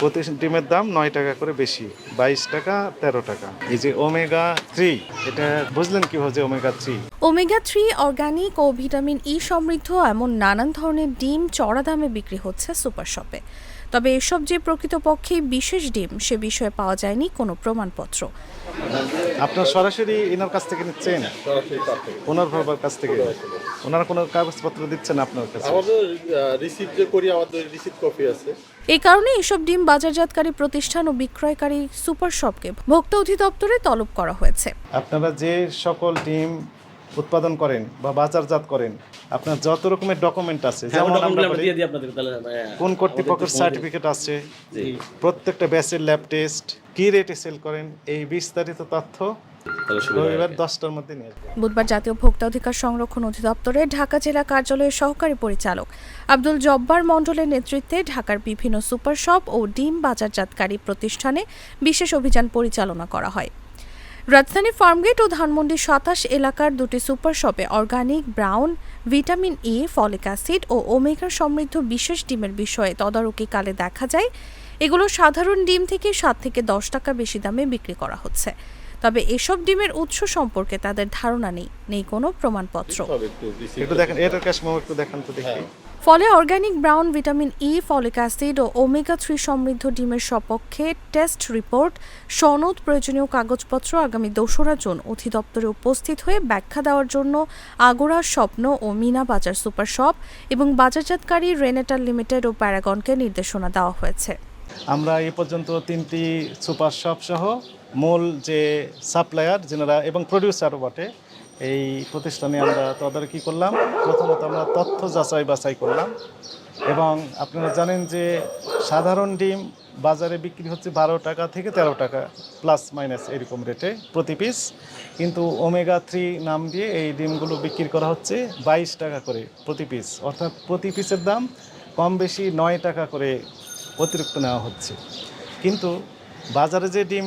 প্রতি ডিমের দাম নয় টাকা করে বেশি বাইশ টাকা তেরো টাকা। এই যে ওমেগা থ্রি এটা বুঝলেন কীভাবে যে omega three? Omega three organic ও ভিটামিন ই সমৃদ্ধ এমন নানান ধরনের ডিম চড়া দামে বিক্রি হচ্ছে সুপার শপে। তবে এসব যে প্রকৃতপক্ষে বিশেষ ডিম সে বিষয়ে পাওয়া যায়নি কোনো প্রমাণপত্র। আপনার সরাসরি এনার কাছ থেকে নিচ্ছেন? ওনার বাবার কাছ থেকে? ওনারা কোনো কাগজপত্র দিচ্ছেন আপনার কাছে? আমাদের রিসিপ্ট যে করি আমাদের রিসিপ্ট কপি আছে। এই কারণে এসব ডিম বাজারজাতকারী প্রতিষ্ঠান ও বিক্রয়কারী সুপার শপকে ভোক্তা অধিদপ্তরে তলব করা হয়েছে আপনারা যে সকল ডিম উৎপাদন করেন বা বাজারজাত করেন আপনার যত রকমের ডকুমেন্ট আছে যেমন আমরা বলি, দিয়ে দিই আপনাদের তাহলে হ্যাঁ, কোন কর্তৃপক্ষের সার্টিফিকেট আছে প্রত্যেকটা ব্যাচের ল্যাব টেস্ট কি রেটে সেল করেন এই বিস্তারিত তথ্য হয়। রবিবার দশটার মধ্যে নিয়ে বুধবার জাতীয় ভোক্তা অধিকার সংরক্ষণ অধিদপ্তরে ঢাকা জেলা কার্যালয়ের সহকারী পরিচালক আব্দুল জব্বার মণ্ডলের নেতৃত্বে ঢাকার বিভিন্ন সুপার শপ ও ডিম বাজারজাতকারী প্রতিষ্ঠানে বিশেষ অভিযান পরিচালনা করা হয়। রাজধানী ফার্মগেট ও ধানমন্ডি সাতাশ এলাকার দুটি সুপার শপে organic brown vitamin E folic acid ও ওমেগা সমৃদ্ধ বিশেষ ডিমের বিষয়ে তদারকিকালে দেখা যায়। এগুলো সাধারণ ডিম থেকে সাত থেকে দশ টাকা বেশি দামে বিক্রি করা হচ্ছে। তবে এসব ডিমের উৎস সম্পর্কে তাদের ধারণা নেই নেই কোনো প্রমাণপত্র। একটু দেখেন এটার একটু দেখান তো দেখি। ফলে organic brown vitamin E folic acid ও ওমেগা থ্রি সমৃদ্ধ ডিমের সপক্ষে টেস্ট রিপোর্ট সনদ প্রয়োজনীয় কাগজপত্র আগামী দোসরা জুন অধিদপ্তরে উপস্থিত হয়ে ব্যাখ্যা দেওয়ার জন্য আগোড়ার স্বপ্ন ও মিনা বাজার সুপার শপ এবং বাজারজাতকারী রেনেটার লিমিটেড ও প্যারাগনকে নির্দেশনা দেওয়া হয়েছে। আমরা এই পর্যন্ত তিনটি সুপার শপ সহ মূল যে সাপ্লায়ার, যেনারা এবং প্রডিউসারও বটে, এই প্রতিষ্ঠানে আমরা তদারকি করলাম। প্রথমত আমরা তথ্য যাচাই বাছাই করলাম এবং আপনারা জানেন যে সাধারণ ডিম বাজারে বিক্রি হচ্ছে বারো টাকা থেকে তেরো টাকা প্লাস মাইনাস এরকম রেটে প্রতি পিস কিন্তু ওমেগা থ্রি নাম দিয়ে এই ডিমগুলো বিক্রি করা হচ্ছে বাইশ টাকা করে প্রতি পিস অর্থাৎ প্রতি পিসের দাম কম বেশি নয় টাকা করে অতিরিক্ত নেওয়া হচ্ছে। কিন্তু বাজারে যে ডিম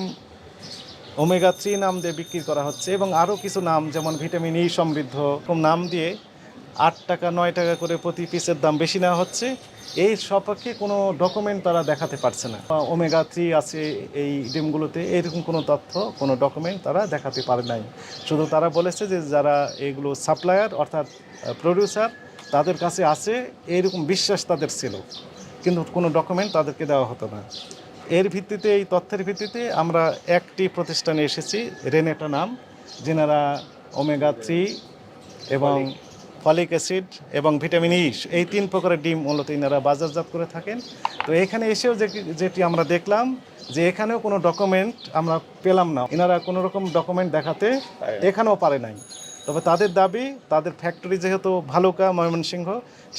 ওমেগা থ্রি নাম দিয়ে বিক্রি করা হচ্ছে এবং আরও কিছু নাম, যেমন ভিটামিন ই সমৃদ্ধ, এরকম নাম দিয়ে আট টাকা, নয় টাকা করে প্রতি পিসের দাম বেশি নেওয়া হচ্ছে। এই সপক্ষে কোনো ডকুমেন্ট তারা দেখাতে পারছে না। ওমেগা থ্রি আছে এই ডিমগুলোতে, এরকম কোনো তথ্য, কোনো ডকুমেন্ট তারা দেখাতে পারে নাই। শুধু তারা বলেছে যে যারা এগুলো সাপ্লায়ার অর্থাৎ প্রডিউসার তাদের কাছে আছে এইরকম বিশ্বাস তাদের ছিল। কিন্তু কোনো ডকুমেন্ট তাদেরকে দেওয়া হতো না। এর ভিত্তিতে এই তথ্যের ভিত্তিতে আমরা একটি প্রতিষ্ঠানে এসেছি। রেনেটা নাম যেনারা ওমেগা থ্রি এবং ফলিক। অ্যাসিড এবং ভিটামিন ই এই তিন প্রকারের ডিম মূলত ইনারা বাজারজাত করে থাকেন। তো এখানে এসেও যে যেটি আমরা দেখলাম যে এখানেও কোনো ডকুমেন্ট আমরা পেলাম না। এনারা কোনো রকম ডকুমেন্ট দেখাতে এখানেও পারে নাই। তবে তাদের দাবি তাদের ফ্যাক্টরি যেহেতু ভালুকা ময়মনসিংহ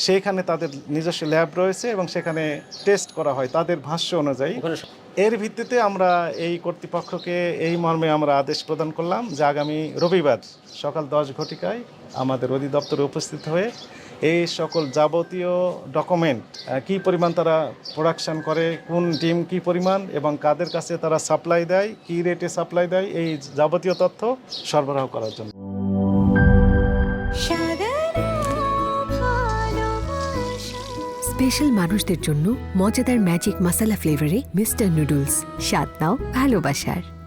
সেইখানে তাদের নিজস্ব ল্যাব রয়েছে এবং সেখানে টেস্ট করা হয় তাদের ভাষ্য অনুযায়ী। এর ভিত্তিতে আমরা এই কর্তৃপক্ষকে এই মর্মে আমরা আদেশ প্রদান করলাম যে আগামী রবিবার সকাল দশ ঘটিকায় আমাদের অধিদপ্তরে উপস্থিত হয়ে এই সকল যাবতীয় ডকুমেন্ট কি পরিমাণ তারা প্রোডাকশন করে কোন ডিম কি পরিমাণ এবং কাদের কাছে তারা সাপ্লাই দেয় কি রেটে সাপ্লাই দেয় এই যাবতীয় তথ্য সরবরাহ করার জন্য। স্পেশাল মানুষদের জন্য মজাদার ম্যাজিক মাসালা ফ্লেভারে মিস্টার নুডলস। স্বাদ নাও ভালোবাসার।